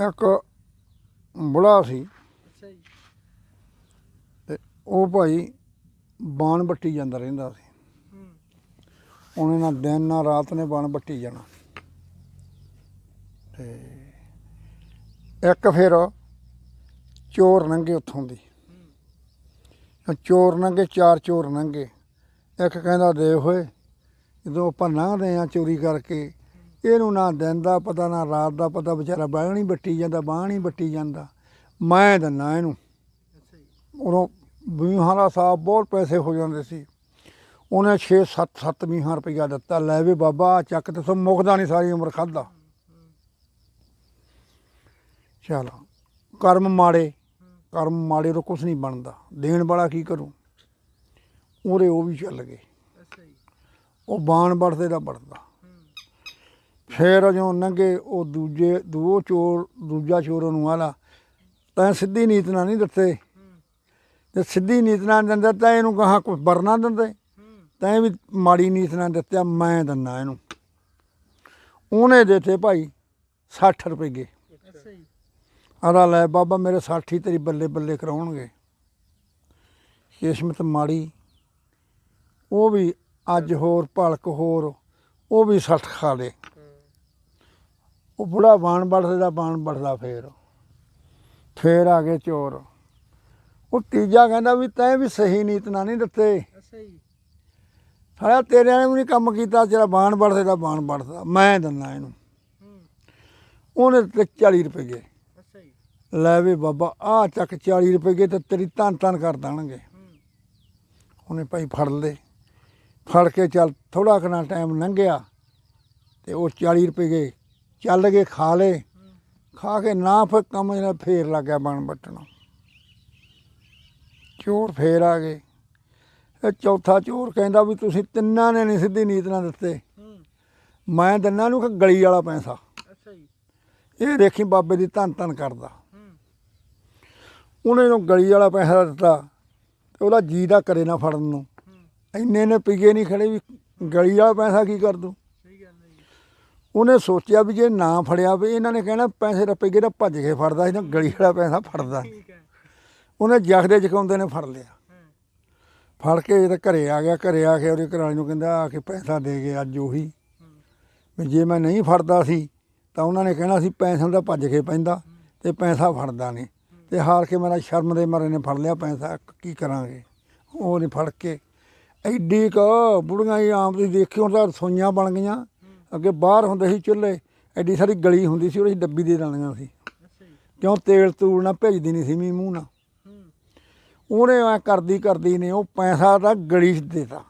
ਇੱਕ ਬੁੜਾ ਸੀ। ਅੱਛਾ ਜੀ। ਤੇ ਉਹ ਭਾਈ ਬਾਣ ਬੱਟੀ ਜਾਂਦਾ ਰਹਿੰਦਾ ਸੀ। ਹੂੰ। ਉਹਨੇ ਨਾ ਦਿਨ ਨਾ ਰਾਤ ਨੇ ਬਾਣ ਬੱਟੀ ਜਾਣਾ। ਤੇ ਇੱਕ ਫਿਰ ਚੋਰ ਨੰਗੇ ਉੱਥੋਂ ਦੀ। ਚੋਰ ਨੰਗੇ ਚਾਰ ਚੋਰ ਨੰਗੇ। ਇੱਕ ਕਹਿੰਦਾ ਦੇਖ ਹੋਏ ਜਦੋਂ ਆਪਾਂ ਲੰਘਦੇ ਆ ਚੋਰੀ ਕਰਕੇ ਇਹਨੂੰ ਨਾ ਦਿਨ ਦਾ ਪਤਾ ਨਾ ਰਾਤ ਦਾ ਪਤਾ ਵਿਚਾਰਾ ਬਾਹਣ ਹੀ ਬੱਟੀ ਜਾਂਦਾ ਬਾਹਣ ਹੀ ਬੱਟੀ ਜਾਂਦਾ। ਮੈਂ ਦਿੰਨਾ ਇਹਨੂੰ। ਉਦੋਂ ਦਾ ਸਾਹਿਬ ਬਹੁਤ ਪੈਸੇ ਹੋ ਜਾਂਦੇ ਸੀ। ਉਹਨੇ 6 7 7 ਵੀਹਾਂ ਰੁਪਈਆ ਦਿੱਤਾ। ਲੈ ਵੀ ਬਾਬਾ ਚੱਕ ਤੇ ਸੋ ਮੁੱਕਦਾ ਨਹੀਂ ਸਾਰੀ ਉਮਰ ਖਾਦਾ ਚਲ ਕਰਮ ਮਾੜੇ। ਕਰਮ ਮਾੜੇ ਤੋਂ ਕੁਝ ਨਹੀਂ ਬਣਦਾ। ਦੇਣ ਵਾਲਾ ਕੀ ਕਰੂ? ਉਹਦੇ ਉਹ ਵੀ ਚੱਲ ਗਏ। ਉਹ ਬਾਣ ਵੜਦੇ ਦਾ ਵੜਦਾ ਫੇਰ ਜਦੋਂ ਲੰਘੇ ਉਹ ਦੂਜੇ ਦੋ ਚੋਰ, ਦੂਜਾ ਚੋਰ ਉਹਨੂੰ ਆਲਾ। ਤੈਂ ਸਿੱਧੀ ਨੀਤ ਨਾਲ ਨਹੀਂ ਦਿੱਤੇ। ਹੂੰ ਤੇ ਸਿੱਧੀ ਨੀਤ ਨਾਲ ਦਿੰਦਾ ਤਾਂ ਇਹਨੂੰ ਕਹਾ ਕੁਝ ਵਰਨਾ ਦਿੰਦੇ। ਹੂੰ ਤੈਂ ਵੀ ਮਾੜੀ ਨੀਤ ਨਾਲ ਦਿੱਤਿਆ, ਮੈਂ ਦਿੰਨਾ ਇਹਨੂੰ। ਉਹਨੇ ਦਿੱਤੇ ਭਾਈ 60 ਰੁਪਏ। ਅੱਛਾ ਜੀ ਲੈ, ਬਾਬਾ ਮੇਰੇ 60 ਹੀ ਤੇਰੀ ਬੱਲੇ ਬੱਲੇ ਕਰਾਉਣਗੇ। ਕਿਸਮਤ ਮਾੜੀ। ਉਹ ਵੀ ਅੱਜ ਹੋਰ, ਭਲਕ ਹੋਰ, ਉਹ ਵੀ 60 ਖਾ ਲੇ। ਉਹ ਬੁੜਾ ਬਾਣ ਵੜਦੇ ਦਾ ਬਾਣ ਵੜਦਾ ਫੇਰ। ਫੇਰ ਆ ਗਏ ਚੋਰ। ਉਹ ਤੀਜਾ ਕਹਿੰਦਾ ਵੀ ਤੈਂ ਵੀ ਸਹੀ ਨੀਤ ਨਾਲ ਨਹੀਂ ਦਿੱਤੇ। ਸਾਲਿਆ ਤੇਰਿਆਂ ਨੇ ਵੀ ਨਹੀਂ ਕੰਮ ਕੀਤਾ ਜਿਹੜਾ ਬਾਣ ਵੜਦੇ ਦਾ ਬਾਣ ਵੜਦਾ ਮੈਂ ਦਿੰਦਾ ਇਹਨੂੰ। ਉਹਨੇ ਤੇ 40 ਰੁਪਏ। ਲੈ ਵੀ ਬਾਬਾ ਆ ਚੱਕ 40 ਰੁਪਏ ਤੇ ਤੇਰੀ ਧੰਨ ਧੰਨ ਕਰ ਦੇਣਗੇ। ਉਹਨੇ ਭਾਈ ਫੜ ਲਏ। ਫੜ ਕੇ ਚੱਲ ਥੋੜਾ ਕਨਾ ਟਾਈਮ ਲੰਘਿਆ ਤੇ ਉਹ 40 ਰੁਪਏ ਚੱਲ ਗਏ ਖਾ ਹੂੰ ਖਾ ਕੇ ਨਾ ਫਿਰ ਕੰਮ ਜਿਹੜਾ ਫੇਰ ਲੱਗਿਆ ਬਣ ਬੱਟਣਾ ਚੋਰ ਫੇਰ ਆ ਗਏ। ਇਹ ਚੌਥਾ ਚੋਰ ਕਹਿੰਦਾ ਵੀ ਤੁਸੀਂ ਤਿੰਨਾਂ ਨੇ ਨਹੀਂ ਸਿੱਧੀ ਨੀਤ ਨਾਲ ਦਿੱਤੇ। ਮੈਂ ਦਿੰਨਾ ਨੂੰ ਕਿ ਗਲੀ ਵਾਲਾ ਪੈਸਾ। ਅੱਛਾ ਜੀ। ਇਹ ਦੇਖੀ ਬਾਬੇ ਦੀ ਧੰਨ ਧੰਨ ਕਰਦਾ। ਉਹਨੇ ਨੂੰ ਗਲੀ ਵਾਲਾ ਪੈਸਾ ਦਿੱਤਾ ਤੇ ਉਹਦਾ ਜੀ ਦਾ ਕਰੇ ਨਾ ਫੜਨ ਨੂੰ। ਇੰਨੇ ਨੇ ਪੀਏ ਨਹੀਂ ਖੜੇ ਵੀ ਗਲੀ ਵਾਲਾ ਪੈਸਾ ਕੀ ਕਰ ਦੂੰ ਉਹਨੇ ਸੋਚਿਆ ਵੀ ਜੇ ਨਾ ਫੜਿਆ ਵੀ ਇਹਨਾਂ ਨੇ ਕਹਿਣਾ ਪੈਸੇ ਰੱਪੇ ਤਾਂ ਭੱਜ ਕੇ ਫੜਦਾ ਸੀ ਨਾ ਗਲੀ ਵਾਲਾ ਪੈਸਾ ਫੜਦਾ ਉਹਨੇ ਜਖਦੇ ਜਕਾਉਂਦੇ ਨੇ ਫੜ ਲਿਆ। ਫੜ ਕੇ ਇਹ ਘਰੇ ਆ ਗਿਆ ਘਰੇ ਆ ਕੇ ਉਹਦੇ ਘਰਾਲੀ ਨੂੰ ਕਹਿੰਦਾ ਆ ਕੇ ਪੈਸਾ ਦੇ ਗਏ ਅੱਜ ਉਹੀ। ਵੀ ਜੇ ਮੈਂ ਨਹੀਂ ਫੜਦਾ ਸੀ ਤਾਂ ਉਹਨਾਂ ਨੇ ਕਹਿਣਾ ਸੀ ਪੈਸਾ ਦਾ ਭੱਜ ਕੇ ਪੈਂਦਾ ਤੇ ਪੈਸਾ ਫੜਦਾ ਨਹੀਂ। ਤੇ ਹਾਰ ਕੇ ਮੇਰਾ ਸ਼ਰਮ ਦੇ ਮਾਰੇ ਨੇ ਫੜ ਲਿਆ ਪੈਸਾ ਕੀ ਕਰਾਂਗੇ? ਉਹ ਨਹੀਂ ਫੜ ਕੇ। ਐਡੀ ਕ ਬੁੜੀਆਂ ਹੀ ਆਮ ਤੁਸੀਂ ਦੇਖਿਓ ਤਾਂ ਰਸੋਈਆਂ ਬਣ ਗਈਆਂ। ਅੱਗੇ ਬਾਹਰ ਹੁੰਦੇ ਸੀ ਚੁੱਲ੍ਹੇ, ਐਡੀ ਸਾਰੀ ਗਲੀ ਹੁੰਦੀ ਸੀ, ਉਹਦੇ 'ਚ ਡੱਬੀ ਦੇ ਦੇਣੀਆਂ ਸੀ। ਕਿਉਂ ਤੇਲ ਤੂਲ ਨਾ ਭੇਜਦੀ ਨਹੀਂ ਸੀ ਮੀਂਹ ਮੂੰਹ ਨਾਲ। ਉਹਨੇ ਐ ਕਰਦੀ ਕਰਦੀ ਨੇ ਉਹ ਪੈਸਾ ਤਾਂ ਗਲੀ 'ਚ ਦੇਤਾ।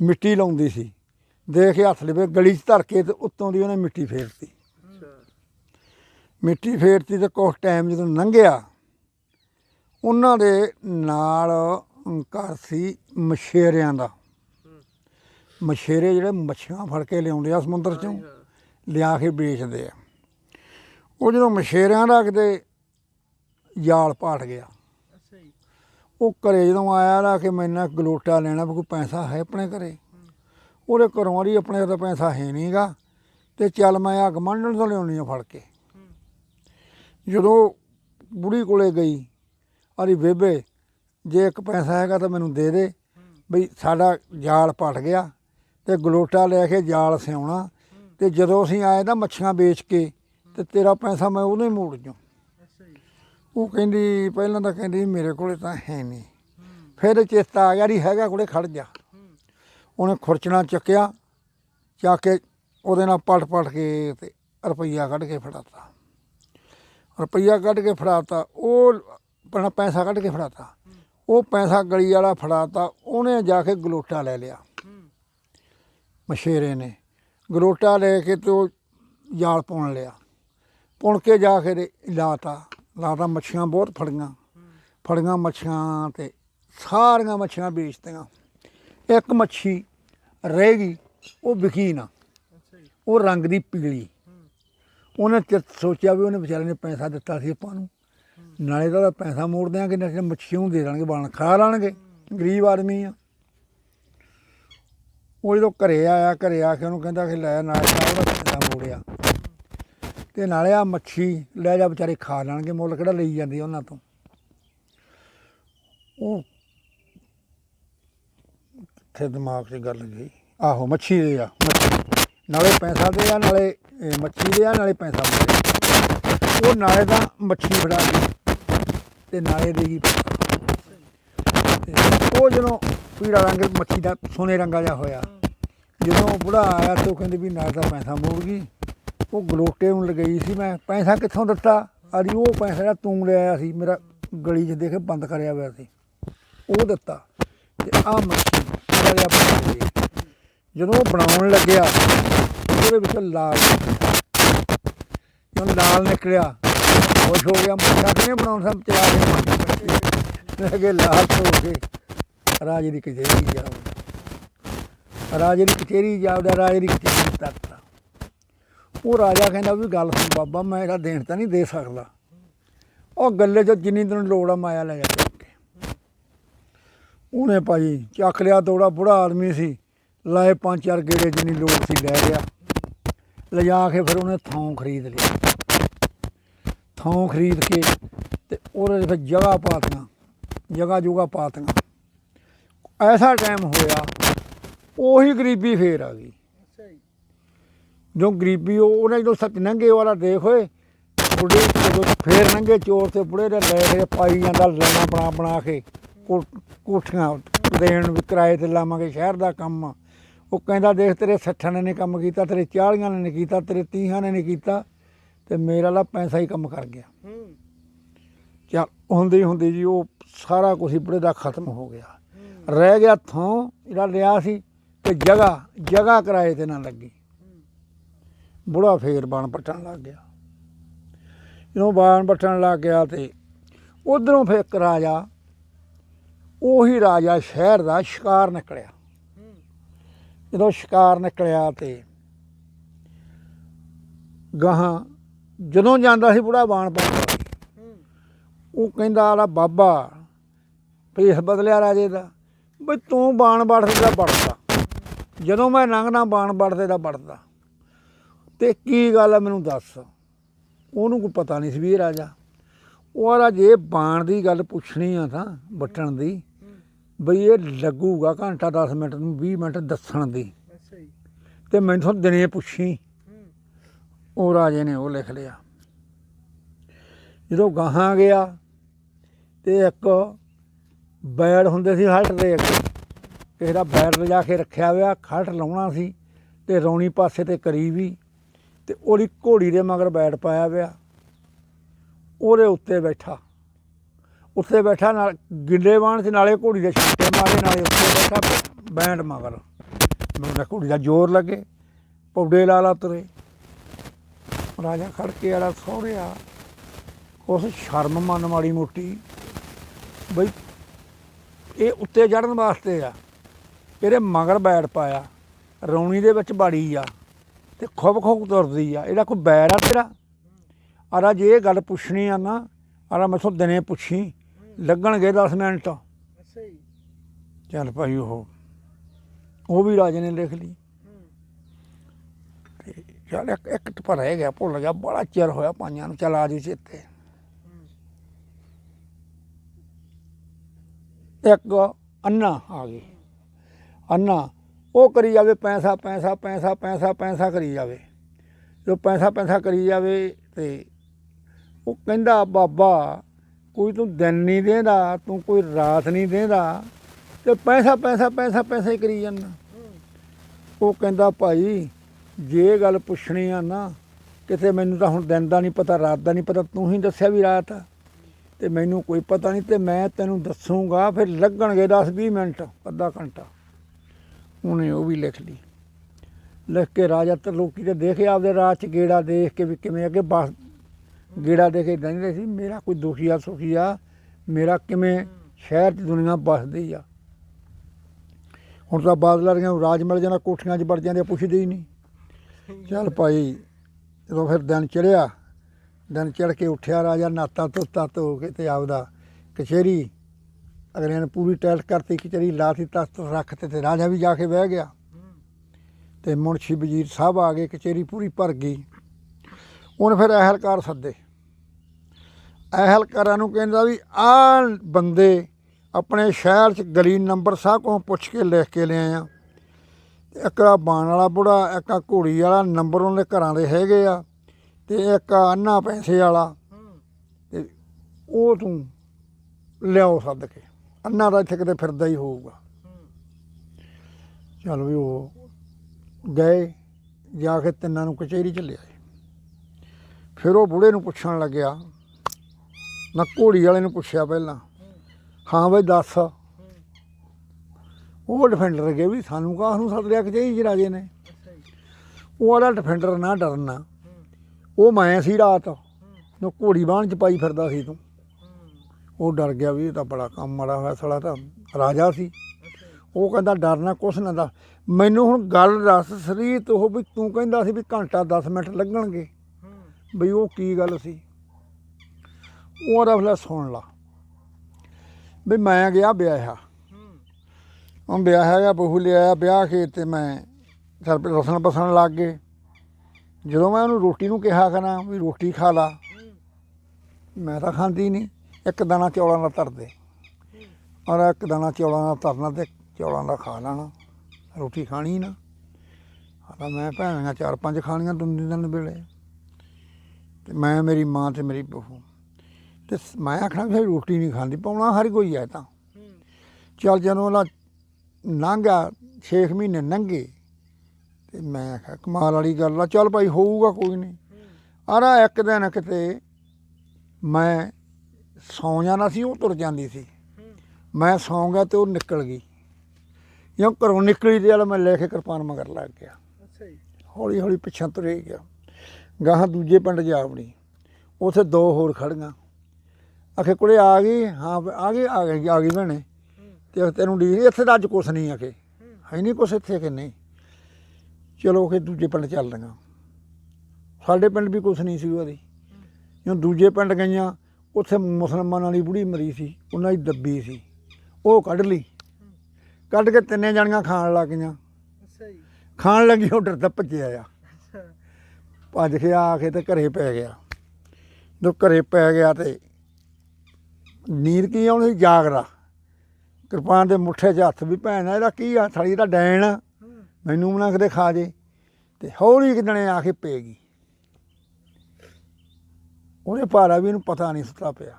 ਮਿੱਟੀ ਲਾਉਂਦੀ ਸੀ। ਦੇਖ ਕੇ ਹੱਥ ਲਵੇ ਗਲੀ 'ਚ ਧਰ ਕੇ ਤੇ ਉੱਤੋਂ ਦੀ ਉਹਨੇ ਮਿੱਟੀ ਫੇਰਤੀ। ਮਿੱਟੀ ਫੇਰਤੀ ਤੇ ਕੁਛ ਟਾਈਮ ਜਦੋਂ ਲੰਘਿਆ, ਉਹਨਾਂ ਦੇ ਨਾਲ ਘਰ ਸੀ ਮਛੇਰਿਆਂ ਦਾ। ਮਛੇਰੇ ਜਿਹੜੇ ਮੱਛੀਆਂ ਫੜ ਕੇ ਲਿਆਉਂਦੇ ਆ ਸਮੁੰਦਰ ਚੋਂ ਲਿਆ ਕੇ ਵੇਚਦੇ ਆ। ਉਹ ਜਦੋਂ ਮਛੇਰਿਆਂ ਦਾ ਕਿਤੇ ਜਾਲ ਪਾਟ ਗਿਆ ਉਹ ਘਰੇ ਜਦੋਂ ਆਇਆ ਨਾ ਕਿ ਮੈਂ ਨਾ ਗਲੋਟਾ ਲੈਣਾ ਕੋਈ ਪੈਸਾ ਹੈ ਆਪਣੇ ਘਰੇ। ਉਹਦੇ ਘਰੋਂ ਆਰੀ ਆਪਣੇ ਦਾ ਪੈਸਾ ਹੈ ਨਹੀਂਗਾ ਤੇ ਚੱਲ ਮੈਂ ਆ ਗਮੰਡਣ ਤੋਂ ਲਿਆਉਣੀ ਆ ਫੜ ਕੇ। ਜਦੋਂ ਬੁੜੀ ਕੋਲੇ ਗਈ ਆਰੀ ਬੇਬੇ ਜੇ ਇੱਕ ਪੈਸਾ ਹੈਗਾ ਤਾਂ ਮੈਨੂੰ ਦੇ ਦੇ ਬਈ ਸਾਡਾ ਜਾਲ ਪਟ ਗਿਆ ਤੇ ਗਲੋਟਾ ਲੈ ਕੇ ਜਾਲ ਸਿਆਉਣਾ ਤੇ ਜਦੋਂ ਅਸੀਂ ਆਏ ਨਾ ਮੱਛੀਆਂ ਵੇਚ ਕੇ ਤੇ ਤੇਰਾ ਪੈਸਾ ਮੈਂ ਉਹਨੂੰ ਹੀ ਮੋੜ ਜੂ ਉਹ ਕਹਿੰਦੀ, ਪਹਿਲਾਂ ਤਾਂ ਕਹਿੰਦੀ ਮੇਰੇ ਕੋਲੇ ਤਾਂ ਹੈ ਨਹੀਂ ਫਿਰ ਚੇਤਾ ਆ ਗਿਆ ਵੀ ਹੈਗਾ ਕੋਲੇ ਖੜ ਜਾ। ਉਹਨੇ ਖੁਰਚਣਾ ਚੱਕਿਆ, ਚੱਕ ਕੇ ਉਹਦੇ ਨਾਲ ਪਟ ਪਟ ਕੇ ਤੇ ਰੁਪਈਆ ਕੱਢ ਕੇ ਫੜਾਤਾ। ਰੁਪਈਆ ਕੱਢ ਕੇ ਫੜਾਤਾ, ਉਹ ਆਪਣਾ ਪੈਸਾ ਕੱਢ ਕੇ ਫੜਾਤਾ। ਉਹ ਪੈਸਾ ਗਲੀ ਵਾਲਾ ਫੜਾਤਾ, ਉਹਨੇ ਜਾ ਕੇ ਗਲੋਟਾ ਲੈ ਲਿਆ। ਮਛੇਰੇ ਨੇ। ਗਰੋਟਾ ਲੈ ਕੇ ਤੇ ਉਹ ਜਾਲ ਪੁਣ ਲਿਆ। ਪੁਣ ਕੇ ਜਾ ਕੇ ਤੇ ਲਾਤਾ। ਲਾਤਾ, ਮੱਛੀਆਂ ਬਹੁਤ ਫੜੀਆਂ। ਫੜੀਆਂ ਮੱਛੀਆਂ ਤੇ ਸਾਰੀਆਂ ਮੱਛੀਆਂ ਵੇਚਤੀਆਂ। ਇੱਕ ਮੱਛੀ ਰਹਿ ਗਈ, ਉਹ ਵਿਕੀ ਨਾ। ਉਹ ਰੰਗ ਦੀ ਪੀਲੀ। ਉਹਨੇ ਸੋਚਿਆ ਵੀ ਉਹਨੇ ਵਿਚਾਰੇ ਨੇ ਪੈਸਾ ਦਿੱਤਾ ਸੀ ਆਪਾਂ ਨੂੰ। ਨਾਲੇ ਤਾਂ ਉਹਦਾ ਪੈਸਾ ਮੋੜ ਦਿਆਂਗੇ, ਨਾਲੇ ਮੱਛੀਆਂ ਨੂੰ ਦੇ ਦੇਣਗੇ ਬਣ ਖਾ ਲਾਣਗੇ। ਗਰੀਬ ਆਦਮੀ ਆ। ਉਹ ਜਦੋਂ ਘਰੇ ਆਇਆ, ਘਰੇ ਆ ਕੇ ਉਹਨੂੰ ਕਹਿੰਦਾ ਕਿ ਲੈ ਨਾਲ ਉਹਦਾ ਪੈਸਾ ਮੋੜਿਆ। ਤੇ ਨਾਲੇ ਆ ਮੱਛੀ ਲੈ ਜਾ ਵਿਚਾਰੇ ਖਾ ਲੈਣਗੇ, ਮੁੱਲ ਕਿਹੜਾ ਲਈ ਜਾਂਦੀ ਉਹਨਾਂ ਤੋਂ। ਉਹ ਤੇ ਦਿਮਾਗ 'ਚ ਗੱਲ ਗਈ, ਆਹੋ ਮੱਛੀ ਦੇ ਆ ਨਾਲੇ ਪੈਸਾ ਦੇ ਆ, ਨਾਲੇ ਮੱਛੀ ਦੇ ਆ, ਨਾਲੇ ਪੈਸਾ ਦੇ ਉਹ ਨਾਲੇ ਦਾ ਮੱਛੀ ਫੜਾ ਗਈ, ਤੇ ਨਾਲੇ ਦੇ ਪੈਸਾ ਉਹ ਜਦੋਂ ਪੀੜਾ ਰੰਗ ਮੱਛੀ ਦਾ, ਸੋਨੇ ਰੰਗਾ ਜਿਹਾ ਹੋਇਆ। ਜਦੋਂ ਬੁੜਾ ਆਇਆ ਤਾਂ ਉਹ ਕਹਿੰਦੇ ਵੀ ਨਾਲ ਤਾਂ ਪੈਸਾ ਮੋੜ ਗਈ। ਉਹ ਗਲੋਟੇ ਨੂੰ ਲਗਾਈ ਸੀ, ਮੈਂ ਪੈਸਾ ਕਿੱਥੋਂ ਦਿੱਤਾ? ਅਰੀ ਉਹ ਪੈਸਾ ਜਿਹੜਾ ਤੂੰ ਲਿਆਇਆ ਸੀ, ਮੇਰਾ ਗਲੀ 'ਚ ਦੇਖ ਬੰਦ ਕਰਿਆ ਹੋਇਆ ਸੀ। ਉਹ ਦਿੱਤਾ ਤੇ ਆ ਮੱਛੀ ਲਿਆ ਜਦੋਂ ਉਹ ਬਣਾਉਣ ਲੱਗਿਆ, ਉਹਦੇ ਵਿੱਚ ਲਾਲ ਜਦੋਂ ਲਾਲ ਨਿਕਲਿਆ, ਖੁਸ਼ ਹੋ ਗਿਆ। ਮੱਛਾ ਕਿਨੇ ਬਣਾਉਣ ਸਭ ਚਲਾ ਕੇ ਲੱਗੇ ਲਾਲ ਹੋ ਕੇ ਰਾਜੇ ਦੀ ਕਚਹਿਰੀ ਜਾਓ। ਰਾਜੇ ਦੀ ਕਚਹਿਰੀ ਜਾਵਦਾ ਰਾਜੇ ਦੀ ਕਚਹਿਰੀ ਤੱਕ ਉਹ ਰਾਜਾ ਕਹਿੰਦਾ ਵੀ ਗੱਲ ਸੁਣ ਬਾਬਾ, ਮੈਂ ਇਹਦਾ ਦੇਣ ਤਾਂ ਨਹੀਂ ਦੇ ਸਕਦਾ। ਉਹ ਗੱਲੇ 'ਚ ਜਿੰਨੀ ਤੈਨੂੰ ਲੋੜ ਆ ਮਾਇਆ ਲੈ ਜਾ ਚੱਕ ਕੇ ਉਹਨੇ ਭਾਈ ਚੱਕ ਲਿਆ ਤੋੜਾ, ਬੁੜਾ ਆਦਮੀ ਸੀ। ਲਾਏ ਪੰਜ ਚਾਰ ਗੇੜੇ ਜਿੰਨੀ ਲੋੜ ਸੀ ਲੈ ਗਿਆ ਲਿਜਾ ਕੇ ਫਿਰ ਉਹਨੇ ਥਾਂ ਖਰੀਦ ਲਿਆ। ਥਾਂ ਖਰੀਦ ਕੇ ਤੇ ਉਹਦੇ ਫਿਰ ਜਗ੍ਹਾ ਪਾਤੀਆਂ ਜਗ੍ਹਾ ਜੁਗਾ ਪਾਤੀਆਂ ਐਸਾ ਟਾਈਮ ਹੋਇਆ ਉਹੀ ਗਰੀਬੀ ਫੇਰ ਆ ਗਈ। ਅੱਛਾ ਜੀ। ਜੋ ਗਰੀਬੀ ਉਹ ਉਹਨੇ ਜਦੋਂ ਸੱਚ ਨੰਗੇ ਵਾਲਾ ਦੇਖ ਹੋਏ ਬੁੱਢੇ ਜਦੋਂ ਫੇਰ ਨੰਗੇ ਚੋਰ ਤੇ ਬੁੜੇ ਦੇ ਲੈ ਕੇ ਪਾਈ ਜਾਂਦਾ ਲੈਣਾ ਬਣਾ ਬਣਾ ਕੇ ਕੋਠੀਆਂ ਦੇਣ ਵੀ ਕਿਰਾਏ ਤੇ ਲਾਵਾਂਗੇ ਸ਼ਹਿਰ ਦਾ ਕੰਮ। ਉਹ ਕਹਿੰਦਾ ਦੇਖ ਤੇਰੇ 60 ਨੇ ਨਹੀਂ ਕੰਮ ਕੀਤਾ ਤੇਰੇ 40 ਨੇ ਨਹੀਂ ਕੀਤਾ ਤੇਰੇ 30 ਨੇ ਨਹੀਂ ਕੀਤਾ ਤੇ ਮੇਰਾ ਲਾ ਪੈਸਾ ਹੀ ਕੰਮ ਕਰ ਗਿਆ। ਹੂੰ। ਚੱਲ ਹੁੰਦੀ ਹੁੰਦੀ ਜੀ ਉਹ ਸਾਰਾ ਕੁਝ ਹੀ ਬੁੜੇ ਦਾ ਖਤਮ ਹੋ ਗਿਆ। ਰਹਿ ਗਿਆ ਥਾਂ ਜਿਹੜਾ ਲਿਆ ਸੀ ਤੇ ਜਗ੍ਹਾ ਜਗ੍ਹਾ ਕਿਰਾਏ ਤੇ ਨਾ ਲੱਗੀ। ਬੁੜਾ ਫੇਰ ਬਾਣ ਪੱਟਣ ਲੱਗ ਗਿਆ। ਜਦੋਂ ਬਾਣ ਪੱਟਣ ਲੱਗ ਗਿਆ ਤੇ ਉਧਰੋਂ ਫੇਰ ਇੱਕ ਰਾਜਾ, ਉਹੀ ਰਾਜਾ ਸ਼ਹਿਰ ਦਾ ਸ਼ਿਕਾਰ ਨਿਕਲਿਆ। ਜਦੋਂ ਸ਼ਿਕਾਰ ਨਿਕਲਿਆ ਤੇ ਗਾਹਾਂ ਜਦੋਂ ਜਾਂਦਾ ਸੀ ਬੁੜਾ ਬਾਣ ਪਾਉਂਦਾ ਉਹ ਕਹਿੰਦਾ ਆਲਾ ਬਾਬਾ, ਭੇਸ ਬਦਲਿਆ ਰਾਜੇ ਦਾ। ਬਈ ਤੂੰ ਬਾਣ ਵੜਦੇ ਦਾ ਵੜਦਾ। ਜਦੋਂ ਮੈਂ ਲੰਘਦਾ ਬਾਣ ਵੜਦੇ ਦਾ ਵੜਦਾ। ਤੇ ਕੀ ਗੱਲ ਆ ਮੈਨੂੰ ਦੱਸ। ਉਹਨੂੰ ਕੋਈ ਪਤਾ ਨਹੀਂ ਸੀ ਵੀ ਇਹ ਰਾਜਾ। ਉਹ ਆਲਾ ਜੇ ਬਾਣ ਦੀ ਗੱਲ ਪੁੱਛਣੀ ਆ ਤਾਂ ਵੱਟਣ ਦੀ। ਬਈ ਇਹ ਲੱਗੂਗਾ ਘੰਟਾ 10 ਮਿੰਟ ਨੂੰ 20 ਮਿੰਟ ਦੱਸਣ ਦੀ। ਤੇ ਮੈਨੂੰ ਦਿਨੇ ਪੁੱਛੀ। ਉਹ ਰਾਜੇ ਨੇ ਉਹ ਲਿਖ ਲਿਆ। ਜਦੋਂ ਗਾਹਾਂ ਗਿਆ ਤੇ ਇੱਕ ਬੈੜ ਹੁੰਦੇ ਸੀ ਹਲਟ ਦੇ ਅੱਗੇ। ਕਿਸੇ ਦਾ ਬੈੜ ਲਿਜਾ ਕੇ ਰੱਖਿਆ ਹੋਇਆ ਖੜ ਲਾਉਣਾ ਸੀ ਤੇ ਰੌਣੀ ਪਾਸੇ ਤੇ ਕਰੀ ਵੀ ਤੇ ਉਹਦੀ ਘੋੜੀ ਦੇ ਮਗਰ ਬੈੜ ਪਾਇਆ ਹੋਇਆ। ਉਹਦੇ ਉੱਤੇ ਬੈਠਾ। ਉੱਤੇ ਬੈਠਾ ਨਾਲ ਗਿੱਲੇ ਬਾਣ ਚ ਨਾਲੇ ਘੋੜੀ ਦੇ ਛੱਟੇ ਮਾਰੇ, ਨਾਲੇ ਉੱਤੇ ਬੈਠਾ ਬੈਂਡ ਮਗਰ। ਮੈਨੂੰ ਘੋੜੀ ਦਾ ਜ਼ੋਰ ਲੱਗੇ, ਪੌੜੇ ਲਾ ਲਾ ਤੁਰੇ। ਰਾਜਾ ਖੜਕੇ ਵਾਲਾ ਸੋਹਰਿਆ, ਉਸ ਸ਼ਰਮ ਮਨ ਮਾੜੀ ਮੋਟੀ, ਬਈ ਇਹ ਉੱਤੇ ਚੜਨ ਵਾਸਤੇ ਆ। ਇਹਦੇ ਮਗਰ ਬੈਠ ਪਾਇਆ। ਰੌਣੀ ਦੇ ਵਿੱਚ ਬਾੜੀ ਆ ਤੇ ਖੁਬ ਖੁਬ ਤੁਰਦੀ ਆ। ਇਹਦਾ ਕੋਈ ਬੈਰ ਆ ਤੇਰਾ? ਆਰਾ ਜੇ ਇਹ ਗੱਲ ਪੁੱਛਣੀ ਆ ਨਾ ਆਰਾ ਮੈਥੋਂ ਦਿਨੇ ਪੁੱਛੀ। ਲੱਗਣਗੇ 10 ਮਿੰਟ। ਚੱਲ ਭਾਈ ਉਹ ਉਹ ਵੀ ਰਾਜੇ ਨੇ ਲਿਖ ਲਈ। ਚੱਲ ਇੱਕ ਇੱਕ ਟਪਾ ਰਹਿ ਗਿਆ ਭੁੱਲ ਗਿਆ ਬੜਾ ਚਿਰ ਹੋਇਆ ਪਾਈਆਂ ਨੂੰ ਚੱਲ ਆ ਜੂ ਚੇਤੇ। ਇੱਕ ਅੰਨਾ ਆ ਗਈ। ਅੰਨਾ, ਉਹ ਕਰੀ ਜਾਵੇ, ਪੈਸਾ ਪੈਸਾ ਪੈਸਾ ਪੈਸਾ ਪੈਸਾ ਕਰੀ ਜਾਵੇ। ਜੋ ਪੈਸਾ ਪੈਸਾ ਕਰੀ ਜਾਵੇ ਤੇ ਉਹ ਕਹਿੰਦਾ, ਬਾਬਾ, ਕੋਈ ਤੂੰ ਦਿਨ ਨਹੀਂ ਦੇਂਦਾ, ਤੂੰ ਕੋਈ ਰਾਤ ਨਹੀਂ ਦੇਂਦਾ, ਤੇ ਪੈਸਾ ਪੈਸਾ ਪੈਸਾ ਪੈਸਾ ਹੀ ਕਰੀ ਜਾਂਦਾ। ਉਹ ਕਹਿੰਦਾ, ਭਾਈ, ਜੇ ਗੱਲ ਪੁੱਛਣੀ ਆ ਨਾ, ਕਿਤੇ ਮੈਨੂੰ ਤਾਂ ਹੁਣ ਦਿਨ ਦਾ ਨਹੀਂ ਪਤਾ, ਰਾਤ ਦਾ ਨਹੀਂ ਪਤਾ, ਤੂੰ ਹੀ ਦੱਸਿਆ ਵੀ ਰਾਤ ਆ। ਤੇ ਮੈਨੂੰ ਕੋਈ ਪਤਾ ਨਹੀਂ, ਤੇ ਮੈਂ ਤੈਨੂੰ ਦੱਸੂਗਾ, ਫਿਰ ਲੱਗਣਗੇ 10 20 ਮਿੰਟ, ਅੱਧਾ ਘੰਟਾ। ਉਹਨੇ ਉਹ ਵੀ ਲਿਖ ਲਈ। ਲਿਖ ਕੇ ਰਾਜਾ ਤਰਲੋਕੀ ਤੇ ਦੇਖੇ ਆਪਦੇ ਰਾਜ ਚ ਗੇੜਾ ਦੇਖ ਕੇ ਵੀ ਕਿਵੇਂ ਅੱਗੇ ਬਸ ਗੇੜਾ ਦੇ ਕੇ ਕਹਿੰਦੇ ਸੀ, ਮੇਰਾ ਕੋਈ ਦੁਖੀ ਆ, ਸੁਖੀ ਆ, ਮੇਰਾ ਕਿਵੇਂ ਸ਼ਹਿਰ 'ਚ ਦੁਨੀਆ ਬਸਦੀ ਆ। ਹੁਣ ਤਾਂ ਬਾਦਲਾਂ ਦੀਆਂ ਰਾਜ ਮਿਲ ਜਾਣਾ ਕੋਠੀਆਂ 'ਚ ਵੜ ਜਾਂਦੇ ਪੁੱਛਦੇ ਹੀ ਨਹੀਂ। ਚੱਲ ਭਾਈ, ਜਦੋਂ ਫਿਰ ਦਿਨ ਚੜਿਆ ਦਿਨ ਚੜ ਕੇ ਉੱਠਿਆ ਰਾਜਾ, ਨਾਤਾ ਧੋਤਾ ਧੋ ਕੇ ਤੇ ਆਪਦਾ ਕਚਹਿਰੀ ਅਗਲੇ ਨੇ ਪੂਰੀ ਟੈਸਟ ਕਰਤੀ, ਕਚਹਿਰੀ ਲਾਤੀ ਤਖਤ ਰੱਖ ਤੇ ਤੇ ਰਾਜਾ ਵੀ ਜਾ ਕੇ ਬਹਿ ਗਿਆ। ਹੂੰ ਤੇ ਮੁਨਸ਼ੀ ਵਜ਼ੀਰ ਸਾਹਿਬ ਆ ਗਏ, ਕਚਹਿਰੀ ਪੂਰੀ ਭਰ ਗਈ। ਉਹਨੇ ਫਿਰ ਅਹਿਲਕਾਰ ਸੱਦੇ। ਅਹਿਲਕਾਰਾਂ ਨੂੰ ਕਹਿੰਦਾ ਵੀ ਆਹ ਬੰਦੇ ਆਪਣੇ ਸ਼ਹਿਰ ਚ ਗਲੀ ਨੰਬਰ ਸਾਹ ਕੋਲੋਂ ਪੁੱਛ ਕੇ ਲਿਖ ਕੇ ਲਿਆਏ ਆ। ਤੇ ਇੱਕ ਬਾਣ ਵਾਲਾ ਬੁੜਾ, ਇੱਕ ਘੋੜੀ ਵਾਲਾ, ਨੰਬਰ ਉਹਨਾਂ ਦੇ ਘਰਾਂ ਦੇ ਹੈਗੇ ਆ। ਤੇ ਇੱਕ ਅੰਨਾ ਪੈਸੇ ਵਾਲਾ। ਹੂੰ ਤੇ ਉਹ ਤੂੰ ਲਿਆਓ ਸੱਦ ਕੇ ਅੰਨਾ ਦਾ ਇੱਥੇ ਕਿਤੇ ਫਿਰਦਾ ਹੀ ਹੋਊਗਾ। ਹੂੰ ਚਲ ਵੀ ਉਹ ਗਏ, ਜਾ ਕੇ ਤਿੰਨਾਂ ਨੂੰ ਕਚਹਿਰੀ ਚ ਲਿਆਏ। ਫਿਰ ਉਹ ਬੁੜੇ ਨੂੰ ਪੁੱਛਣ ਲੱਗਿਆ ਨਾ ਘੋੜੀ ਵਾਲੇ ਨੂੰ ਪੁੱਛਿਆ ਪਹਿਲਾਂ, ਹਾਂ ਬਈ ਦੱਸ। ਉਹ ਡਿਫੈਂਡਰ ਗਏ ਵੀ ਸਾਨੂੰ ਕਾਹ ਨੂੰ ਸੱਦ ਲਿਆ ਕਚਹਿਰੀ ਚ ਰਾਜੇ ਨੇ? ਉਹ ਵਾਲਾ ਡਿਫੈਂਡਰ ਨਾ ਡਰਨਾ। ਉਹ ਮੈਂ ਸੀ ਰਾਤ ਹੂੰ ਨੂੰ ਘੋੜੀ ਬਾਣ ਚ ਪਾਈ ਫਿਰਦਾ ਸੀ ਤੂੰ। ਉਹ ਡਰ ਗਿਆ ਵੀ ਇਹ ਤਾਂ ਬੜਾ ਕੰਮ ਮਾੜਾ ਹੋਇਆ ਸਾਲਾ ਤਾਂ ਰਾਜਾ ਸੀ। ਉਹ ਕਹਿੰਦਾ ਡਰਨਾ ਕੁਛ ਨਾ ਦਾ। ਮੈਨੂੰ ਹੁਣ ਗੱਲ ਦੱਸ ਸਰੀਤ, ਉਹ ਵੀ ਤੂੰ ਕਹਿੰਦਾ ਸੀ ਵੀ ਘੰਟਾ 10 ਮਿੰਟ ਲੱਗਣਗੇ। ਬਈ ਉਹ ਕੀ ਗੱਲ ਸੀ? ਉਹ ਰਫਲਾ ਸੁਣ ਲਾ। ਵੀ ਮੈਂ ਗਿਆ ਵਿਆਹਿਆ। ਉਹ ਵਿਆਹਿਆ ਗਿਆ, ਬਹੂ ਲਿਆਇਆ ਵਿਆਹ ਕੇ ਤੇ ਮੈਂ ਸਰ ਰਸਣ ਬਸਣ ਲੱਗ ਗਏ। ਜਦੋਂ ਮੈਂ ਉਹਨੂੰ ਰੋਟੀ ਨੂੰ ਕਿਹਾ ਕਰਾਂ ਵੀ ਰੋਟੀ ਖਾ ਲਾ, ਮੈਂ ਤਾਂ ਖਾਂਦੀ ਨਹੀਂ ਇੱਕ ਦਾਣਾ ਚੌਲਾਂ ਦਾ ਧਰਦੇ ਔਰ ਇੱਕ ਦਾਣਾ ਚੌਲਾਂ ਦਾ ਧਰਨਾ ਤੇ ਚੌਲਾਂ ਦਾ ਖਾ ਲੈਣਾ ਰੋਟੀ ਖਾਣੀ ਨਾ। ਆਦਾ ਮੈਂ ਭੈਣਾਂ ਚਾਰ ਪੰਜ ਖਾਣੀਆਂ ਦੁੰਦੀ ਦਿਨ ਵੇਲੇ। ਤੇ ਮੈਂ ਮੇਰੀ ਮਾਂ ਤੇ ਮੇਰੀ ਬਹੂ। ਤੇ ਮੈਂ ਆਖਣਾ ਵੀ ਰੋਟੀ ਨਹੀਂ ਖਾਂਦੀ ਪਾਉਣਾ ਹਰ ਕੋਈ ਹੈ ਤਾਂ। ਹੂੰ ਚੱਲ ਜਦੋਂ ਉਹਦਾ ਲੰਘਾ 6 ਮਹੀਨੇ ਲੰਘੇ ਤੇ ਮੈਂ ਆਖਿਆ ਕਮਾਲ ਵਾਲੀ ਗੱਲ ਆ ਚੱਲ ਭਾਈ ਹੋਊਗਾ ਕੋਈ ਨਹੀਂ। ਹੂੰ। ਆਰਾ ਇੱਕ ਦਿਨ ਕਿਤੇ ਮੈਂ ਸੌਂ ਜਾਣਾ ਸੀ ਉਹ ਤੁਰ ਜਾਂਦੀ ਸੀ। ਮੈਂ ਸੌਂ ਗਿਆ ਤੇ ਉਹ ਨਿਕਲ ਗਈ। ਜਦੋਂ ਘਰੋਂ ਨਿਕਲੀ ਤੇ ਵਾਲਾ ਮੈਂ ਲੈ ਕੇ ਕਿਰਪਾਨ ਮਗਰ ਲੱਗ ਗਿਆ। ਅੱਛਾ ਜੀ। ਹੌਲੀ ਹੌਲੀ ਪਿੱਛੇ ਤੁਰੇ ਗਿਆ। ਗਾਹਾਂ ਦੂਜੇ ਪਿੰਡ ਜਾ ਵੜੀ। ਉਥੇ ਦੋ ਹੋਰ ਖੜੀਆਂ। ਆਖੇ ਕੁੜੇ ਆ ਗਈ? ਹਾਂ ਆ ਗਈ ਆ ਗਈ ਆ ਗਈ ਭੈਣੇ। ਤੇ ਤੈਨੂੰ ਡੀ ਇੱਥੇ ਤਾਂ ਅੱਜ ਕੁਛ ਨਹੀਂ ਆਖੇ। ਹੂੰ ਨਹੀਂ ਕੁਛ ਇੱਥੇ ਕਿ ਨਹੀਂ? ਚਲੋ ਕਿ ਦੂਜੇ ਪਿੰਡ ਚੱਲਦੀਆਂ ਸਾਡੇ ਪਿੰਡ ਵੀ ਕੁਛ ਨਹੀਂ ਸੀ ਉਹਦੀ। ਜਦੋਂ ਦੂਜੇ ਪਿੰਡ ਗਈਆਂ। ਉੱਥੇ ਮੁਸਲਮਾਨਾਂ ਦੀ ਬੁੜੀ ਮਰੀ ਸੀ ਉਹਨਾਂ ਦੀ ਦੱਬੀ ਸੀ ਉਹ ਕੱਢ ਲਈ। ਕੱਢ ਕੇ ਤਿੰਨੇ ਜਣੀਆਂ ਖਾਣ ਲੱਗ ਗਈਆਂ। ਅੱਛਾ ਜੀ। ਖਾਣ ਲੱਗੀ ਉਹ ਡਰਦਾ ਭੱਜਿਆ ਆ ਭੱਜ ਕੇ ਆ ਕੇ ਤੇ ਘਰੇ ਪੈ ਗਿਆ। ਜਦੋਂ ਘਰੇ ਪੈ ਗਿਆ ਤੇ ਨੀਂਦ ਕੀ ਆਉਣੀ? ਜਾਗਦਾ। ਕਿਰਪਾਨ ਦੇ ਮੁੱਠੇ 'ਚ ਹੱਥ ਵੀ ਭੈਣ ਇਹਦਾ ਕੀ ਆ? ਥੜੀ ਦਾ ਡੈਣ ਆ, ਮੈਨੂੰ ਨਾ ਕਿਤੇ ਖਾ ਜੇ। ਤੇ ਹੌਲੀ ਕਿਦਣੇ ਆ ਕੇ ਪੈ ਗਈ। ਉਹਨੇ ਭਾਰਾ ਵੀ ਇਹਨੂੰ ਪਤਾ ਨਹੀਂ ਸੁੱਤਾ ਪਿਆ।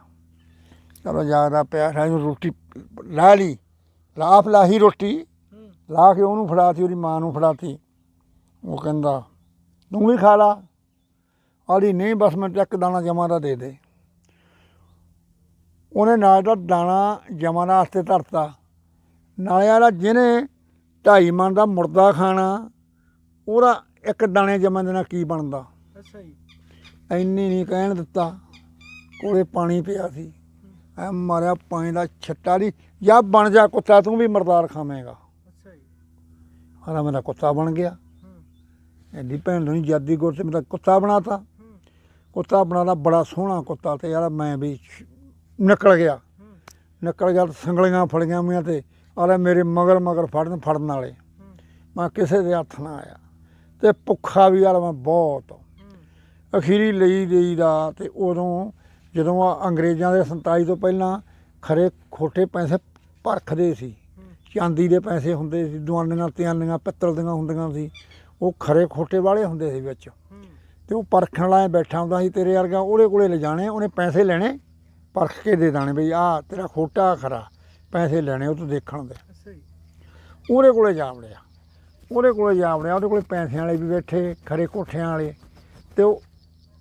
ਚਲੋ ਜਾਗਦਾ ਪਿਆ ਸਾਡੀ ਰੋਟੀ ਲਾ ਲਈ ਲਾਫ ਲਾਹੀ ਰੋਟੀ, ਲਾ ਕੇ ਉਹਨੂੰ ਫੜਾਤੀ, ਉਹਦੀ ਮਾਂ ਨੂੰ ਫੜਾਤੀ। ਉਹ ਕਹਿੰਦਾ, ਤੂੰ ਵੀ ਖਾ ਲਾ। ਆੜੀ ਨਹੀਂ, ਬਸ ਮੈਂ ਚੱਕ ਦਾਣਾ ਜਮਾ ਦਾ ਦੇ ਦੇ। ਉਹਨੇ ਨਾਲ ਦਾ ਦਾਣਾ ਜਮਾ ਦਾ ਵਾਸਤੇ ਧਰਤਾ। ਨਾਲੇ ਵਾਲਾ ਜਿਹਨੇ ਢਾਈ ਮਨ ਦਾ ਮੁਰਦਾ ਖਾਣਾ, ਉਹਦਾ ਇੱਕ ਦਾਣੇ ਜਮਾ ਦੇ ਨਾਲ ਕੀ ਬਣਦਾ? ਅੱਛਾ ਜੀ। ਐਨੀ ਨਹੀਂ ਕਹਿਣ ਦਿੱਤਾ। ਕੋਲੇ ਪਾਣੀ ਪਿਆ ਸੀ। ਐ ਮਾਰਿਆ ਪਾਣੀ ਦਾ ਛੱਟਾ ਦੀ ਜਾਂ ਬਣ ਜਾ ਕੁੱਤਾ ਤੂੰ ਵੀ ਮਰਦਾਰ ਖਾਵੇਂਗਾ। ਅੱਛਾ ਜੀ। ਹਾਲਾ ਮੇਰਾ ਕੁੱਤਾ ਬਣ ਗਿਆ। ਐਡੀ ਭੈਣ ਨੂੰ ਜਾਦੀ ਗੁਰ ਤੇ ਮੇਰਾ ਕੁੱਤਾ ਬਣਾਤਾ। ਕੁੱਤਾ ਬਣਾਦਾ ਬੜਾ ਸੋਹਣਾ ਕੁੱਤਾ ਤੇ ਯਾਰ ਮੈਂ ਵੀ ਨਿਕਲ ਗਿਆ। ਨਿਕਲ ਗਿਆ ਸੰਗਲੀਆਂ ਫੜੀਆਂ ਮੀਆਂ ਤੇ। ਆਲੇ ਮੇਰੇ ਮਗਰ ਮਗਰ ਫੜਨ ਫੜਨ ਵਾਲੇ। ਮੈਂ ਕਿਸੇ ਦੇ ਹੱਥ ਨਾ ਆਇਆ। ਤੇ ਭੁੱਖਾ ਵੀ ਯਾਰ ਮੈਂ ਬਹੁਤ। ਅਖੀਰੀ ਲਈ ਲਈ ਦਾ ਤੇ ਉਦੋਂ ਜਦੋਂ ਆ ਅੰਗਰੇਜ਼ਾਂ ਦੇ 47 ਤੋਂ ਪਹਿਲਾਂ ਖਰੇ ਖੋਟੇ ਪੈਸੇ ਪਰਖਦੇ ਸੀ ਚਾਂਦੀ ਦੇ ਪੈਸੇ ਹੁੰਦੇ ਸੀ ਦੁਆਨੀਆਂ ਤਿਆਨੀਆਂ ਪਿੱਤਲ ਦੀਆਂ ਹੁੰਦੀਆਂ ਸੀ ਉਹ ਖਰੇ ਖੋਟੇ ਵਾਲੇ ਹੁੰਦੇ ਸੀ ਵਿੱਚ। ਤੇ ਉਹ ਪਰਖਣ ਵਾਲਾ ਬੈਠਾ ਹੁੰਦਾ ਸੀ ਤੇਰੇ ਵਰਗਾ ਉਹਦੇ ਕੋਲੇ ਲਿਜਾਣੇ ਉਹਨੇ ਪੈਸੇ ਲੈਣੇ ਪਰਖ ਕੇ ਦੇ ਦੇਣੇ ਬਈ ਆ ਤੇਰਾ ਖੋਟਾ ਖਰਾ ਪੈਸੇ ਲੈਣੇ ਉਹ ਤੋਂ ਦੇਖਣ ਦੇ। ਉਹਦੇ ਕੋਲੇ ਜਾ ਵੜਿਆ ਉਹਦੇ ਕੋਲੇ ਜਾ ਵੜਿਆ ਉਹਦੇ ਕੋਲੇ ਪੈਸਿਆਂ ਵਾਲੇ ਵੀ ਬੈਠੇ ਖਰੇ ਕੋਠਿਆਂ ਵਾਲੇ ਤੇ ਉਹ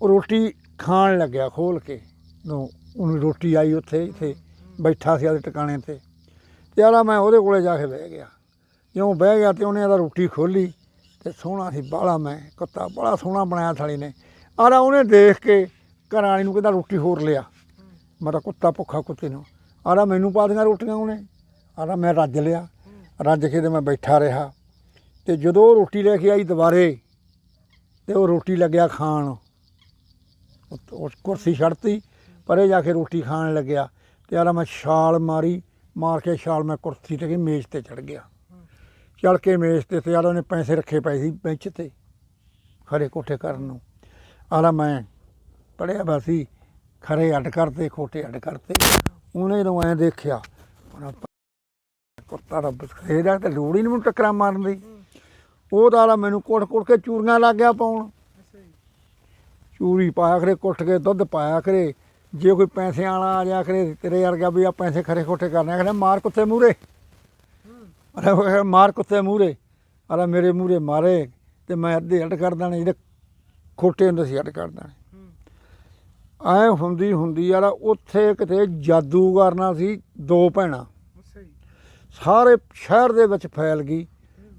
ਰੋਟੀ ਖਾਣ ਲੱਗਿਆ ਖੋਲ ਕੇ, ਨੂੰ ਉਹਨੂੰ ਰੋਟੀ ਆਈ ਉੱਥੇ, ਇੱਥੇ ਬੈਠਾ ਸੀ ਉਹਦੇ ਟਿਕਾਣੇ ਤੇ। ਤੇ ਆਲਾ ਮੈਂ ਉਹਦੇ ਕੋਲੇ ਜਾ ਕੇ ਬਹਿ ਗਿਆ। ਜਿਉਂ ਬਹਿ ਗਿਆ ਤੇ ਉਹਨੇ ਇਹਦਾ ਰੋਟੀ ਖੋਲੀ ਤੇ ਸੋਹਣਾ ਸੀ ਬਾਲਾ ਮੈਂ, ਕੁੱਤਾ ਬੜਾ ਸੋਹਣਾ ਬਣਾਇਆ ਥਾਲੀ ਨੇ। ਆਲਾ ਉਹਨੇ ਦੇਖ ਕੇ ਘਰ ਵਾਲੀ ਨੂੰ ਕਹਿੰਦਾ ਰੋਟੀ ਹੋਰ ਲਿਆ। ਮੈਂ ਕੁੱਤਾ ਭੁੱਖਾ ਕੁੱਤੇ ਨੂੰ। ਆਲਾ ਮੈਨੂੰ ਪਾ ਦੀਆਂ ਰੋਟੀਆਂ ਉਹਨੇ। ਆਲਾ ਮੈਂ ਰੱਜ ਲਿਆ। ਰੱਜ ਕੇ ਤੇ ਮੈਂ ਬੈਠਾ ਰਿਹਾ। ਤੇ ਜਦੋਂ ਉਹ ਰੋਟੀ ਲੈ ਕੇ ਆਈ ਦੁਬਾਰੇ, ਤੇ ਉਹ ਰੋਟੀ ਲੱਗਿਆ ਖਾਣ। ਉਹ- ਉਹ ਕੁਰਸੀ ਛੱਡਤੀ, ਪਰੇ ਜਾ ਕੇ ਰੋਟੀ ਖਾਣ ਲੱਗਿਆ। ਤੇ ਆਲਾ ਮੈਂ ਛਾਲ ਮਾਰੀ, ਮਾਰ ਕੇ ਛਾਲ ਮੈਂ ਕੁਰਸੀ ਤੇ ਕਿ ਮੇਜ਼ ਤੇ ਚੜ ਗਿਆ। ਚੜ ਕੇ ਮੇਜ਼ ਤੇ ਤੇ ਆਲਾ ਉਹਨੇ ਪੈਸੇ ਰੱਖੇ ਪਏ ਸੀ ਬੈਂਚ ਤੇ, ਖਰੇ ਕੋਠੇ ਕਰਨ ਨੂੰ। ਆਲਾ ਮੈਂ ਪੜਿਆ ਬਾਸੀ ਖਰੇ ਅੱਡ ਕਰਤੇ, ਖੋਟੇ ਅੱਡ ਕਰਤੇ। ਉਹਨੇ ਜਦੋਂ ਐਂ ਦੇਖਿਆ ਉਹਦਾ ਕੁੱਤਾ ਰੱਬ ਖੇਦਾ ਤੇ ਲੋੜ ਹੀ ਨਹੀਂ ਮੈਨੂੰ ਟੱਕਰਾਂ ਮਾਰਨ ਦੀ। ਉਹ ਤਾਂ ਆਲਾ ਮੈਨੂੰ ਕੁੱਟ ਕੁੱਟ ਕੇ ਚੂਰੀਆਂ ਲੱਗ ਗਿਆ ਪਾਉਣ। ਚੂਰੀ ਪਾਇਆ ਕਰੇ ਕੁੱਟ ਕੇ ਦੁੱਧ ਪਾਇਆ ਕਰੇ ਜੇ ਕੋਈ ਪੈਸੇ ਵਾਲਾ ਆ ਜਾ ਕਰੇ ਤੇਰੇ ਵਰਗਾ ਵੀ ਆ ਪੈਸੇ ਖਰੇ ਖੋਟੇ ਕਰਨੇ ਕਹਿੰਦਾ ਮਾਰ ਕੁੱਤੇ ਮੂਰੇ ਅਰੇ ਮਾਰ ਕੁੱਤੇ ਮੂਰੇ ਅਰੇ ਮੇਰੇ ਮੂਰੇ ਮਾਰੇ ਤੇ ਮੈਂ ਅੱਧੇ ਅੱਡ ਕਰ ਦੇਣੇ ਜਿਹੜੇ ਖੋਟੇ ਹੁੰਦੇ ਸੀ ਅੱਡ ਕਰ ਦੇਣੇ। ਐ ਹੁੰਦੀ ਹੁੰਦੀ ਯਾਰ ਉੱਥੇ ਕਿਤੇ ਜਾਦੂ ਕਰਨਾ ਸੀ ਦੋ ਭੈਣਾਂ। ਸਾਰੇ ਸ਼ਹਿਰ ਦੇ ਵਿੱਚ ਫੈਲ ਗਈ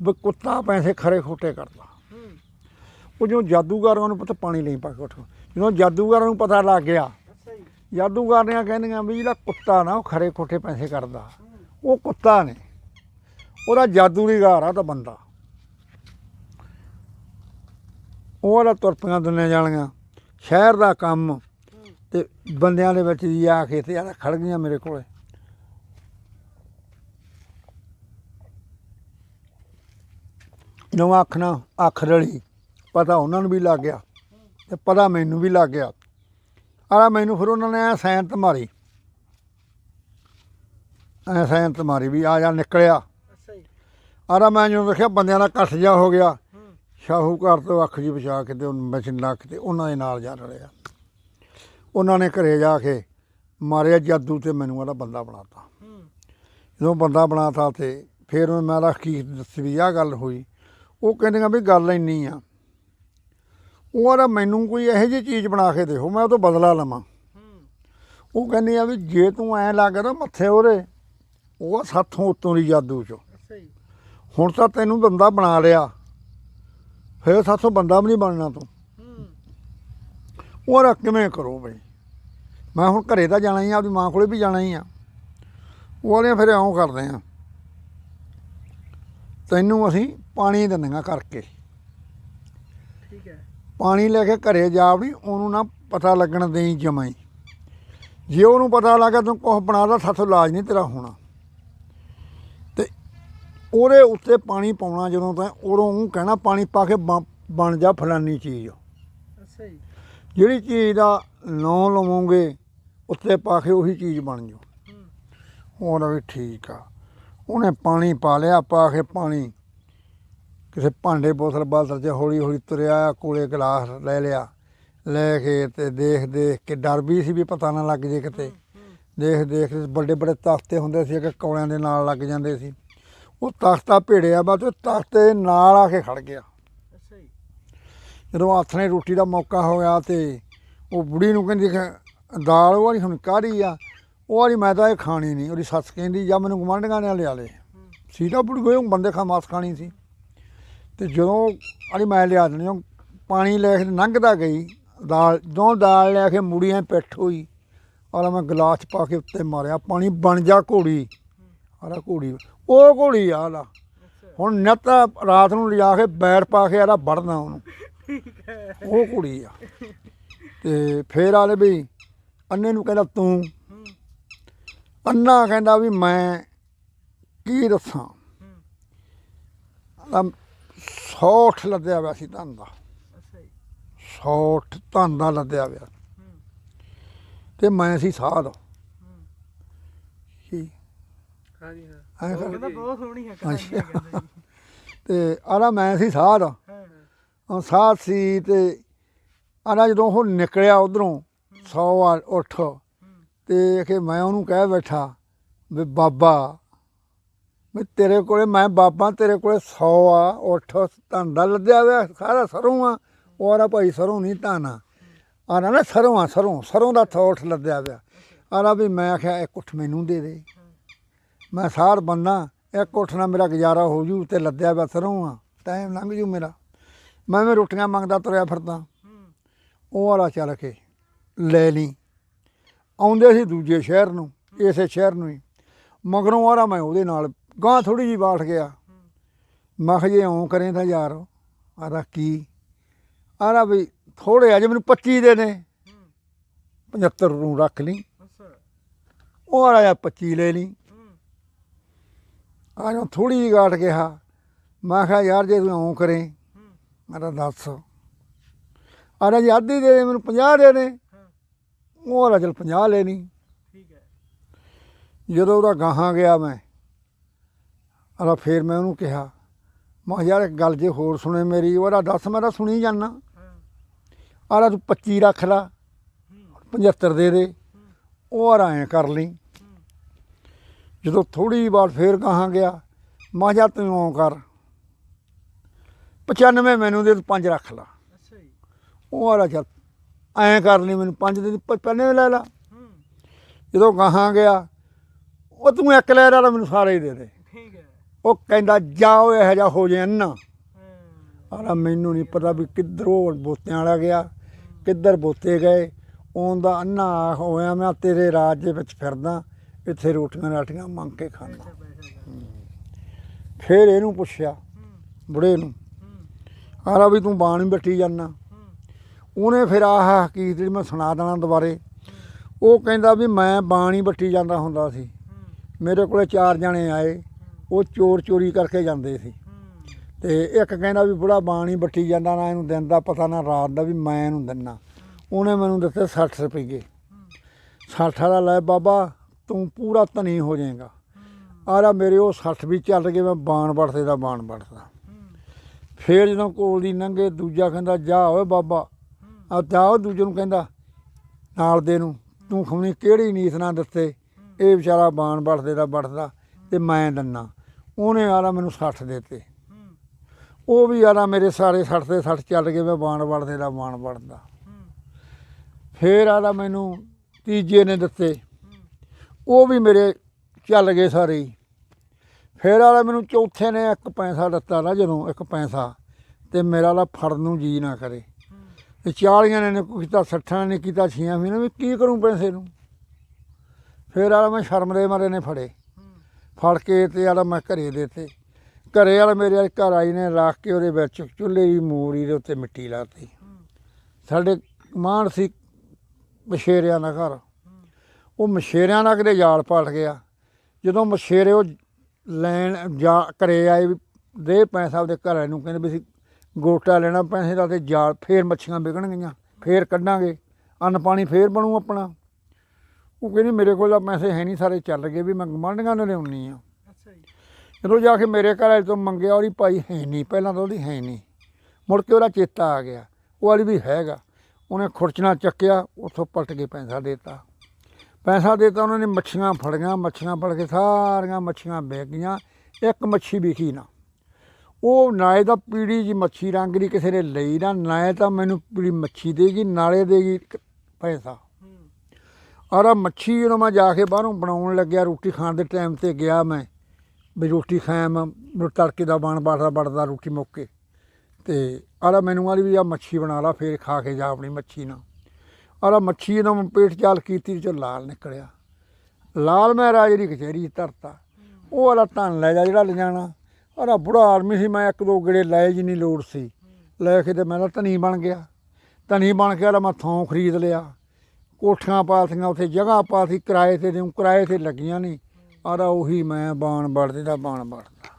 ਵੀ ਕੁੱਤਾ ਪੈਸੇ ਖਰੇ ਖੋਟੇ ਕਰਦਾ। ਉਹ ਜਦੋਂ ਜਾਦੂਗਰਾਂ ਨੂੰ ਪਤਾ ਪਾਣੀ ਲਈ ਪਾ ਕੇ ਉੱਠੋ। ਜਦੋਂ ਜਾਦੂਗਰਾਂ ਨੂੰ ਪਤਾ ਲੱਗ ਗਿਆ ਅੱਛਾ ਜਾਦੂਗਰਨੀਆਂ ਕਹਿੰਦੀਆਂ ਵੀ ਜਿਹੜਾ ਕੁੱਤਾ ਨਾ ਉਹ ਖਰੇ ਖੋਟੇ ਪੈਸੇ ਕਰਦਾ। ਉਹ ਕੁੱਤਾ ਨੇ। ਉਹਦਾ ਜਾਦੂ ਨਿਗਾਰ ਆ ਤਾਂ ਬੰਦਾ। ਉਹਦਾ ਵਾਲਾ ਤੁਰਪੀਆਂ ਦੁਨੀਆਂ ਜਾਲੀਆਂ ਸ਼ਹਿਰ ਦਾ ਕੰਮ ਤੇ ਬੰਦਿਆਂ ਦੇ ਵਿੱਚ ਜੀ ਆ ਕੇ ਤੇ ਆ ਖੜ ਗਈਆਂ ਮੇਰੇ ਕੋਲੇ। ਜਦੋਂ ਅੱਖ ਨਾ ਅੱਖ ਰਲੀ। ਪਤਾ ਉਹਨਾਂ ਨੂੰ ਵੀ ਲੱਗ ਗਿਆ ਤੇ ਪਤਾ ਮੈਨੂੰ ਵੀ ਲੱਗ ਗਿਆ। ਆਲਾ ਮੈਨੂੰ ਫਿਰ ਉਹਨਾਂ ਨੇ ਐਂ ਸੈਂਤ ਮਾਰੀ। ਐ ਸੈਂਤ ਮਾਰੀ ਵੀ ਆ ਜਾ ਨਿਕਲਿਆ। ਅੱਛਾ ਜੀ। ਆਲਾ ਮੈਂ ਜਦੋਂ ਵੇਖਿਆ ਬੰਦਿਆਂ ਦਾ ਇਕੱਠ ਜਾ ਹੋ ਗਿਆ। ਹੂੰ। ਸ਼ਾਹੂਕਾਰ ਤੋਂ ਅੱਖ ਜੀ ਵਿਛਾ ਕੇ ਤੇ ਉਹਨੂੰ ਮਸ਼ੀਨ ਲੱਕ ਤੇ ਉਹਨਾਂ ਦੇ ਨਾਲ ਜਾ ਰਲਿਆ। ਉਹਨਾਂ ਨੇ ਘਰੇ ਜਾ ਕੇ ਮਾਰਿਆ ਜਾਦੂ ਤੇ ਮੈਨੂੰ ਉਹਦਾ ਬੰਦਾ ਬਣਾਤਾ। ਜਦੋਂ ਬੰਦਾ ਬਣਾਤਾ ਤੇ ਫਿਰ ਮੈਂ ਰੱਖ ਦੱਸੀ ਵੀ ਆਹ ਗੱਲ ਹੋਈ। ਉਹ ਕਹਿੰਦੀਆਂ ਵੀ ਗੱਲ ਇੰਨੀ ਆ ਉਹ ਆਲਾ ਮੈਨੂੰ ਕੋਈ ਇਹੋ ਜਿਹੀ ਚੀਜ਼ ਬਣਾ ਕੇ ਦਿਓ ਮੈਂ ਉਹ ਤੋਂ ਬਦਲਾ ਲਵਾਂ। ਉਹ ਕਹਿੰਦੀ ਆ ਵੀ ਜੇ ਤੂੰ ਐ ਲੱਗ ਨਾ ਮੱਥੇ ਉਹਦੇ ਉਹ ਆ ਸਾਥੋਂ ਉੱਤੋਂ ਦੀ ਜਾਦੂ ਚੋਂ। ਹੁਣ ਤਾਂ ਤੈਨੂੰ ਬੰਦਾ ਬਣਾ ਲਿਆ ਫਿਰ ਸਾਥੋਂ ਬੰਦਾ ਵੀ ਨਹੀਂ ਬਣਨਾ ਤੂੰ। ਉਹ ਰ ਕਿਵੇਂ ਕਰੋ ਬਈ? ਮੈਂ ਹੁਣ ਘਰੇ ਤਾਂ ਜਾਣਾ ਹੀ ਆ ਆਪਦੀ ਮਾਂ ਕੋਲੇ ਵੀ ਜਾਣਾ ਹੀ ਆ। ਉਹ ਵਾਲੇ ਫਿਰ ਇਉਂ ਕਰਦੇ ਆ ਤੈਨੂੰ ਅਸੀਂ ਪਾਣੀ ਦਿੰਦੀਆਂ ਕਰਕੇ। ਪਾਣੀ ਲੈ ਕੇ ਘਰੇ ਜਾ ਵੀ ਉਹਨੂੰ ਨਾ ਪਤਾ ਲੱਗਣ ਦੇਈ ਜਮਾਂ ਹੀ ਜੇ ਉਹਨੂੰ ਪਤਾ ਲੱਗਾ ਤੂੰ ਕੁਛ ਬਣਾਦਾ ਸਾਥੋਂ ਇਲਾਜ ਨਹੀਂ ਤੇਰਾ ਹੋਣਾ। ਤੇ ਉਹਦੇ ਉੱਤੇ ਪਾਣੀ ਪਾਉਣਾ ਜਦੋਂ ਤਾਂ ਉਦੋਂ ਉਹ ਕਹਿਣਾ ਪਾਣੀ ਪਾ ਕੇ ਬਣ- ਬਣ ਜਾ ਫਲਾਨੀ ਚੀਜ਼। ਅੱਛਾ ਜੀ। ਜਿਹੜੀ ਚੀਜ਼ ਦਾ ਨਾਂ ਲਵੋਗੇ ਉੱਤੇ ਪਾ ਕੇ ਉਹੀ ਚੀਜ਼ ਬਣ ਜੂ। ਹੂੰ। ਉਹਦਾ ਵੀ ਠੀਕ ਆ। ਉਹਨੇ ਪਾਣੀ ਪਾ ਲਿਆ ਪਾ ਕੇ ਪਾਣੀ ਕਿਸੇ ਭਾਂਡੇ ਬੋਤਲ ਬਾਤਲ 'ਚ ਹੌਲੀ ਹੌਲੀ ਤੁਰਿਆ ਕੋਲੇ ਗਲਾਸ ਲੈ ਲਿਆ। ਲੈ ਕੇ ਤੇ ਦੇਖ ਦੇਖ ਕੇ ਡਰ ਵੀ ਸੀ ਵੀ ਪਤਾ ਨਾ ਲੱਗ ਜੇ ਕਿਤੇ। ਦੇਖ ਦੇਖ ਵੱਡੇ ਵੱਡੇ ਤਖਤੇ ਹੁੰਦੇ ਸੀ ਕਿ ਕੌਲਿਆਂ ਦੇ ਨਾਲ ਲੱਗ ਜਾਂਦੇ ਸੀ। ਉਹ ਤਖਤਾ ਭੇੜਿਆ ਬਾ ਤੇ ਤਖਤੇ ਨਾਲ ਆ ਕੇ ਖੜ ਗਿਆ। ਜਦੋਂ ਹੱਥ ਨੇ ਰੋਟੀ ਦਾ ਮੌਕਾ ਹੋਇਆ ਤੇ ਉਹ ਬੁੜੀ ਨੂੰ ਕਹਿੰਦੀ ਦਾਲ ਉਹ ਵਾਲੀ ਹੁਣ ਕਾੜੀ ਆ? ਉਹ ਵਾਲੀ ਮੈਂ ਤਾਂ ਇਹ ਖਾਣੀ ਨਹੀਂ। ਉਹਦੀ ਸੱਸ ਕਹਿੰਦੀ ਜਾਂ ਮੈਨੂੰ ਗੁਆਂਢੀਆਂ ਨੇ ਲਿਆ ਲੈ। ਹੂੰ। ਸੀਤਾ ਬੁੜੀ ਗਏ ਬੰਦੇ ਖਾ ਮਾਸ ਖਾਣੀ ਸੀ। ਤੇ ਜਦੋਂ ਅੜੀ ਮੈਂ ਲਿਆ ਦੇਣੀ, ਉਹ ਪਾਣੀ ਲੈ ਕੇ ਲੰਘਦਾ ਗਈ, ਦਾਲ, ਜਦੋਂ ਦਾਲ ਲੈ ਕੇ ਮੁੜੀਆਂ ਪਿੱਠ ਹੋਈ, ਆਲਾ ਮੈਂ ਗਲਾਸ ਪਾ ਕੇ ਉੱਤੇ ਮਾਰਿਆ, ਪਾਣੀ ਬਣ ਜਾ ਘੋੜੀ, ਆਲਾ ਘੋੜੀ, ਉਹ ਘੋੜੀ ਆਲਾ। ਹੁਣ ਨਿੱਤ ਰਾਤ ਨੂੰ ਲਿਜਾ ਕੇ ਬੈਠ ਪਾ ਕੇ ਆਲਾ ਵੜਨਾ ਉਹਨੂੰ। ਉਹ ਘੋੜੀ ਆ। ਤੇ ਫੇਰ ਆਲੇ ਵੀ ਅੰਨੇ ਨੂੰ ਕਹਿੰਦਾ ਤੂੰ, ਅੰਨਾ ਕਹਿੰਦਾ ਵੀ ਮੈਂ ਕੀ ਦੱਸਾਂ? ਹੂੰ ਆਲਾ ਸੌਠ ਲੱਦਿਆ ਹੋਇਆ ਸੀ ਧਨ ਦਾ। ਅੱਛਾ ਜੀ। ਸੌਠ ਧਨ ਦਾ ਲੱਦਿਆ ਹੋਇਆ। ਤੇ ਮੈਂ ਸੀ ਸਾਧ। ਹੂੰ ਕੀ ਹਾਂ। ਐਂ ਉਹ ਬਹੁਤ ਸੋਹਣੀ ਹੈ ਕਹਾਣੀ ਕਹਿੰਦਾ ਜੀ। ਤੇ ਆਲਾ ਮੈਂ ਸੀ ਸਾਧ। ਹਾਂ ਉਹ ਸਾਧ ਸੀ ਤੇ ਆਲਾ ਜਦੋਂ ਉਹ ਨਿਕਲਿਆ ਉਧਰੋਂ ਸੌ ਆ ਉੱਠ ਤੇ ਕਿ ਮੈਂ ਉਹਨੂੰ ਕਹਿ ਬੈਠਾ ਵੀ ਬਾਬਾ ਵੀ ਤੇਰੇ ਕੋਲੇ ਮੈਂ ਬਾਬਾ, ਤੇਰੇ ਕੋਲੇ 100 ਆ, ਉੱਠ ਧਨ ਦਾ ਲੱਦਿਆ ਹੋਇਆ, ਸਾਰਾ ਸਰੋਂ ਆ। ਉਹ ਆਰਾ ਭਾਈ ਸਰੋਂ ਨਹੀਂ ਧਾਨਾ ਆਰਾ ਨਾ ਸਰੋਂ ਆ, ਸਰੋਂ ਸਰੋਂ ਦਾ ਥੋਠ ਲੱਦਿਆ ਹੋਇਆ। ਆਰਾ ਵੀ ਮੈਂ ਆਖਿਆ, ਇੱਕ ਉੱਠ ਮੈਨੂੰ ਦੇ ਦੇ। ਮੈਂ ਸਾਰ ਬੰਨਾ ਇੱਕ ਉੱਠ ਨਾਲ ਮੇਰਾ ਗੁਜ਼ਾਰਾ ਹੋ ਜੂ ਤੇ ਲੱਦਿਆ ਹੋਇਆ ਸਰੋਂ ਆ, ਟਾਈਮ ਲੰਘ ਜੂ ਮੇਰਾ। ਮੈਂ ਵੀ ਰੋਟੀਆਂ ਮੰਗਦਾ ਤੁਰਿਆ ਫਿਰਦਾ। ਉਹ ਆਰਾ ਚੱਲ ਕੇ ਲੈ ਲਈ। ਆਉਂਦੇ ਸੀ ਦੂਜੇ ਸ਼ਹਿਰ ਨੂੰ, ਇਸੇ ਸ਼ਹਿਰ ਨੂੰ ਹੀ। ਮਗਰੋਂ ਆਰਾ ਮੈਂ ਉਹਦੇ ਨਾਲ ਗਾਂ ਥੋੜੀ ਜੀ ਬਾਠ ਗਿਆ ਮੈਂ ਕਿਹਾ ਜੇ ਇਉਂ ਕਰੇ ਤਾਂ ਯਾਰ ਆਰਾ ਕੀ? ਆਰਾ ਵੀ ਥੋੜੇ ਅਜੇ ਮੈਨੂੰ 25 ਦੇ ਨੇ ਹੂੰ 75 ਨੂੰ ਰੱਖ ਲਈ। ਉਹ ਯਾਰ 25 ਲੈ ਲਈ। ਆ ਜੋ ਥੋੜੀ ਜੀ ਗਾਠ ਗਿਆ ਮੈਂ ਕਿਹਾ ਯਾਰ ਜੇ ਤੂੰ ਇਉਂ ਕਰੇ ਹੂੰ ਮੈਂ ਤਾਂ ਦੱਸ। ਆਰਾ ਜੀ ਆਧੀ ਦੇ ਮੈਨੂੰ 50 ਦੇ ਹਾਂ। ਉਹ ਆਰਾ ਚਲ 50 ਲੈਣੀ ਠੀਕ ਹੈ। ਜਦੋਂ ਉਹਦਾ ਗਾਹਾਂ ਗਿਆ ਮੈਂ ਆਰਾ ਫੇਰ ਮੈਂ ਉਹਨੂੰ ਕਿਹਾ ਮੈਂ ਕਿਹਾ ਯਾਰ ਇੱਕ ਗੱਲ ਜੇ ਹੋਰ ਸੁਣੇ ਮੇਰੀ ਉਹਦਾ ਦੱਸ ਮੈਂ ਤਾਂ ਸੁਣੀ ਹਾਂ। ਆਰਾ ਤੂੰ 25 ਰੱਖ ਲਾ ਹੂੰ 75 ਦੇ ਦੇ ਉਹ ਆਰਾ ਐਂ ਕਰ ਲਈ। ਜਦੋਂ ਥੋੜੀ ਵਾਰ ਫੇਰ ਗਾਹਾਂ ਗਿਆ ਮੈਂ ਕਿਹਾ ਤੂੰ ਓ ਕਰ। 95 ਮੈਨੂੰ ਦੇ ਤੂੰ 5 ਰੱਖ ਲਾ। ਅੱਛਾ ਜੀ। ਉਹ ਆਰਾ ਚੱਲ ਐਂ ਕਰ ਲਈ ਮੈਨੂੰ 5 ਦੇ ਪੰਨੇ ਲੈ ਲਾ। ਜਦੋਂ ਗਾਹਾਂ ਗਿਆ ਉਹ ਤੂੰ ਇੱਕ ਲੈ ਲਾ ਮੈਨੂੰ ਸਾਰੇ ਹੀ ਦੇ ਦੇ। ਉਹ ਕਹਿੰਦਾ ਜਾਓ ਇਹੋ ਜਿਹਾ ਹੋ ਜੇ ਅੰਨਾ। ਹਾਂ। ਆਰਾ ਮੈਨੂੰ ਨਹੀਂ ਪਤਾ ਵੀ ਕਿੱਧਰੋਂ ਬੋਤਿਆਂ ਵਾਲਾ ਗਿਆ ਕਿੱਧਰ ਬੋਤੇ ਗਏ। ਉਹਦਾ ਅੰਨਾ ਹੋਇਆ ਮੈਂ ਤੇਰੇ ਰਾਜ ਦੇ ਵਿੱਚ ਫਿਰਦਾ ਇੱਥੇ ਰੋਟੀਆਂ ਰਾਟੀਆਂ ਮੰਗ ਕੇ ਖਾਂਦਾ। ਫੇਰ ਇਹਨੂੰ ਪੁੱਛਿਆ ਬੁੜੇ ਨੂੰ ਆਰਾ ਵੀ ਤੂੰ ਬਾਣੀ ਬੱਟੀ ਜਾਂਦਾ। ਉਹਨੇ ਫਿਰ ਆਹ ਹਕੀਕਤ ਜਿਹੜੀ ਮੈਂ ਸੁਣਾ ਦੇਣਾ ਦੁਬਾਰੇ। ਉਹ ਕਹਿੰਦਾ ਵੀ ਮੈਂ ਬਾਣੀ ਬੱਟੀ ਜਾਂਦਾ ਹੁੰਦਾ ਸੀ। ਮੇਰੇ ਕੋਲੇ ਚਾਰ ਜਣੇ ਆਏ। ਉਹ ਚੋਰ ਚੋਰੀ ਕਰਕੇ ਜਾਂਦੇ ਸੀ। ਹੂੰ ਤੇ ਇੱਕ ਕਹਿੰਦਾ ਵੀ ਬੁੜਾ ਬਾਣੀ ਬੱਟੀ ਜਾਂਦਾ ਨਾ, ਇਹਨੂੰ ਦਿਨ ਦਾ ਪਤਾ ਨਾ, ਰਾਤ ਦਾ ਵੀ ਮੈਂ ਇਹਨੂੰ ਦਿੰਨਾ। ਉਹਨੇ ਮੈਨੂੰ ਦਿੱਤੇ 60 ਰੁਪਏ 60 ਵਾਲਾ ਲੈ, ਬਾਬਾ, ਤੂੰ ਪੂਰਾ ਧਨੀ ਹੋ ਜਾਏਗਾ। ਆਰਾ ਮੇਰੇ ਉਹ 60 ਵੀ ਚੱਲ ਗਏ, ਮੈਂ ਬਾਣ ਵੜਦੇ ਦਾ ਬਾਣ ਵੜਦਾ। ਫੇਰ ਜਦੋਂ ਕੋਲ ਦੀ ਲੰਘੇ ਦੂਜਾ ਕਹਿੰਦਾ, ਜਾ ਓਏ ਬਾਬਾ। ਆ ਜਾ ਉਹ ਦੂਜੇ ਨੂੰ ਕਹਿੰਦਾ, ਨਾਲ ਦੇ ਨੂੰ, ਤੂੰ ਖਮਣੀ ਕਿਹੜੀ ਨੀਤ ਨਾਲ ਦਿੱਤੇ? ਇਹ ਵਿਚਾਰਾ ਬਾਣ ਵੜਦੇ ਦਾ ਵੜਦਾ। ਤੇ ਮੈਂ ਦੰਨਾ। ਉਹਨੇ ਆਲਾ ਮੈਨੂੰ 60 ਦਿੱਤੇ। ਉਹ ਵੀ ਆਰਾ ਮੇਰੇ ਸਾਰੇ 60 ਦੇ 60 ਚੱਲ ਗਏ, ਮੈਂ ਬਾਣ ਵੜਦੇ ਦਾ ਬਾਣ ਵੜਦਾ। ਫੇਰ ਆਰਾ ਮੈਨੂੰ ਤੀਜੇ ਨੇ ਦਿੱਤੇ। ਉਹ ਵੀ ਮੇਰੇ ਚੱਲ ਗਏ ਸਾਰੇ ਹੀ। ਫੇਰ ਆਲਾ ਮੈਨੂੰ ਚੌਥੇ ਨੇ ਇੱਕ ਪੈਸਾ ਦਿੱਤਾ ਨਾ ਜਦੋਂ, ਇੱਕ ਪੈਸਾ। ਤੇ ਮੇਰਾ ਲਾ ਫੜਨ ਨੂੰ ਜੀ ਨਾ ਕਰੇ। ਤੇ 40 ਨੇ ਕੋਈ ਕੀਤਾ 60 ਨੇ ਕੀਤਾ 6 ਵੀ ਨੇ, ਵੀ ਕੀ ਕਰੂੰ ਪੈਸੇ ਨੂੰ? ਫੇਰ ਆਲਾ ਮੈਂ ਸ਼ਰਮ ਦੇ ਮਾਰੇ ਨੇ ਫੜੇ। ਫੜ ਕੇ ਤੇ ਆਲਾ ਮੈਂ ਘਰੇ ਦੇਤੇ। ਘਰੇ ਵਾਲਾ ਮੇਰੇ ਵਾਲੇ ਘਰ ਆਈ ਨੇ, ਰੱਖ ਕੇ ਉਹਦੇ ਵਿੱਚ ਚੁੱਲ੍ਹੇ ਦੀ ਮੂਰੀ ਦੇ ਉੱਤੇ ਮਿੱਟੀ ਲਾਤੀ। ਸਾਡੇ ਮਾਣ ਸੀ ਮਸ਼ੇਰਿਆਂ ਦਾ ਘਰ। ਉਹ ਮਸ਼ੇਰਿਆਂ ਦਾ ਕਿਤੇ ਜਾਲ ਪਲਟ ਗਿਆ। ਜਦੋਂ ਮਸ਼ੇਰੇ ਉਹ ਲੈਣ ਜਾ ਘਰੇ ਆਏ ਵੀ ਦੇ ਪੈਸਾ ਉਹਦੇ ਘਰ ਨੂੰ, ਕਹਿੰਦੇ ਵੀ ਅਸੀਂ ਗੋਟਾ ਲੈਣਾ, ਪੈਸੇ ਦਾ ਤੇ ਜਾਲ ਫੇਰ ਮੱਛੀਆਂ ਵਿਕਣ ਗਈਆਂ ਫੇਰ ਕੱਢਾਂਗੇ। ਅੰਨ ਪਾਣੀ ਫੇਰ ਬਣੂ ਆਪਣਾ। ਉਹ ਕਹਿੰਦੀ ਮੇਰੇ ਕੋਲ ਤਾਂ ਪੈਸੇ ਹੈ ਨਹੀਂ ਸਾਰੇ ਚੱਲ ਗਏ ਵੀ ਮੈਂ ਗਮਾਂਡੀਆਂ ਨੂੰ ਲਿਆਉਣੀ ਆ। ਅੱਛਾ ਜੀ। ਜਦੋਂ ਜਾ ਕੇ ਮੇਰੇ ਘਰ ਵਾਲੇ ਤੋਂ ਮੰਗਿਆ ਉਹਦੀ ਭਾਈ ਹੈ ਨਹੀਂ ਪਹਿਲਾਂ ਤਾਂ ਉਹਦੀ ਹੈ ਨਹੀਂ। ਮੁੜ ਕੇ ਉਹਦਾ ਚੇਤਾ ਆ ਗਿਆ। ਉਹ ਵਾਲੀ ਵੀ ਹੈਗਾ। ਉਹਨੇ ਖੁਰਚਣਾ ਚੱਕਿਆ ਉੱਥੋਂ ਪਲਟ ਕੇ ਪੈਸਾ ਦੇਤਾ। ਪੈਸਾ ਦੇਤਾ ਉਹਨਾਂ ਨੇ ਮੱਛੀਆਂ ਫੜੀਆਂ ਮੱਛੀਆਂ ਫੜ ਕੇ ਸਾਰੀਆਂ ਮੱਛੀਆਂ ਵਿਕ ਗਈਆਂ। ਇੱਕ ਮੱਛੀ ਵਿਖੀ ਨਾ। ਉਹ ਨਾਲੇ ਤਾਂ ਪੀੜੀ ਜੀ ਮੱਛੀ ਰੰਗ ਦੀ ਕਿਸੇ ਨੇ ਲਈ ਨਾ ਨਾਲੇ ਤਾਂ ਮੈਨੂੰ ਪੀੜੀ ਮੱਛੀ ਦੇਗੀ ਨਾਲੇ ਦੇਗੀ ਪੈਸਾ। ਹੂੰ ਔਰ ਮੱਛੀ ਜਦੋਂ ਮੈਂ ਜਾ ਕੇ ਬਾਹਰੋਂ ਬਣਾਉਣ ਲੱਗਿਆ, ਰੋਟੀ ਖਾਣ ਦੇ ਟਾਈਮ ਤੇ ਗਿਆ ਮੈਂ, ਵੀ ਰੋਟੀ ਖਾਇਆ ਮੈਂ ਤੜਕੇ ਦਾ ਬਣ ਬੜਦਾ ਬੜਦਾ ਰੋਟੀ ਮੁੱਕੇ ਤੇ ਆਲਾ ਮੈਨੂੰ ਆਲੀ ਵੀ ਆ ਮੱਛੀ ਬਣਾ ਲਾ, ਫੇਰ ਖਾ ਕੇ ਜਾ ਆਪਣੀ ਮੱਛੀ ਨਾਲ। ਆਲਾ ਮੱਛੀ ਜਦੋਂ ਮੈਂ ਪੇਟ ਚਾਲ ਕੀਤੀ ਚ ਲਾਲ ਨਿਕਲਿਆ। ਲਾਲ ਮੈਂ ਰਾਜ ਦੀ ਕਚਹਿਰੀ ਧਰਤਾ। ਉਹ ਵਾਲਾ ਧਨ ਲੈ ਜਾ ਜਿਹੜਾ ਲਿਜਾਣਾ ਆਲਾ ਬੁੜਾ ਆਦਮੀ ਸੀ, ਮੈਂ ਇੱਕ ਦੋ ਗੇੜੇ ਲਏ ਜਿੰਨੀ ਲੋੜ ਸੀ। ਲੈ ਕੇ ਤੇ ਮੈਂ ਤਾਂ ਧਨੀ ਬਣ ਗਿਆ। ਧਨੀ ਬਣ ਕੇ ਆਲਾ ਮੈਂ ਥੋਂ ਖਰੀਦ ਲਿਆ। ਕੋਠੀਆਂ ਪਾਥੀਆਂ ਉੱਥੇ ਜਗ੍ਹਾ ਪਾਥੀ ਕਿਰਾਏ ਤੇ ਦੇਉ ਕਿਰਾਏ ਤੇ ਲੱਗੀਆਂ ਨਹੀਂ। ਆਰਾ ਉਹੀ ਮੈਂ ਬਾਣ ਵੜਦੇ ਦਾ ਬਾਣ ਵੜਦਾ।